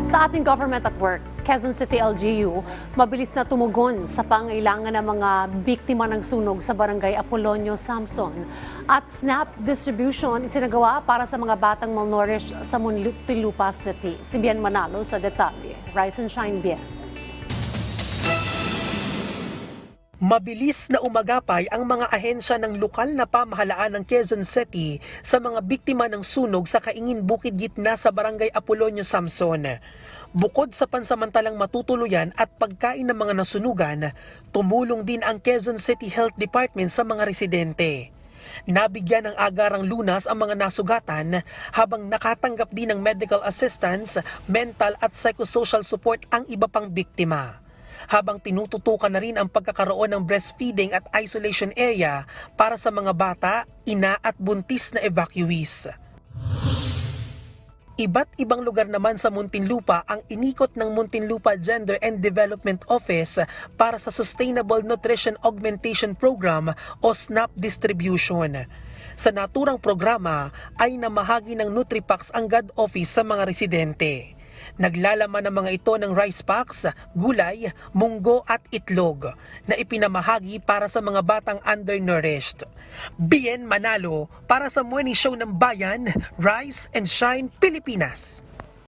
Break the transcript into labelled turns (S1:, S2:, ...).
S1: Sa ating government at work, Quezon City LGU, mabilis na tumugon sa pangailangan ng mga biktima ng sunog sa barangay Apolonio Samson. At SNAP distribution isinagawa para sa mga batang malnourished sa Muntinlupa City. Si Bien Manalo sa detalye. Rise and shine, Bien.
S2: Mabilis na umagapay ang mga ahensya ng lokal na pamahalaan ng Quezon City sa mga biktima ng sunog sa Kaingin Bukid Gitna sa Barangay Apolonio Samson. Bukod sa pansamantalang matutuluyan at pagkain ng mga nasunugan, tumulong din ang Quezon City Health Department sa mga residente. Nabigyan ng agarang lunas ang mga nasugatan habang nakatanggap din ng medical assistance, mental at psychosocial support ang iba pang biktima habang tinututukan na rin ang pagkakaroon ng breastfeeding at isolation area para sa mga bata, ina at buntis na evacuees. Iba't ibang lugar naman sa Muntinlupa ang inikot ng Muntinlupa Gender and Development Office para sa Sustainable Nutrition Augmentation Program o SNAP distribution. Sa naturang programa ay namahagi ng Nutripax ang GAD office sa mga residente. Naglalaman ng mga ito ng rice packs, gulay, munggo at itlog na ipinamahagi para sa mga batang undernourished. Bien Manalo para sa Morning Show ng Bayan, Rise and Shine Pilipinas.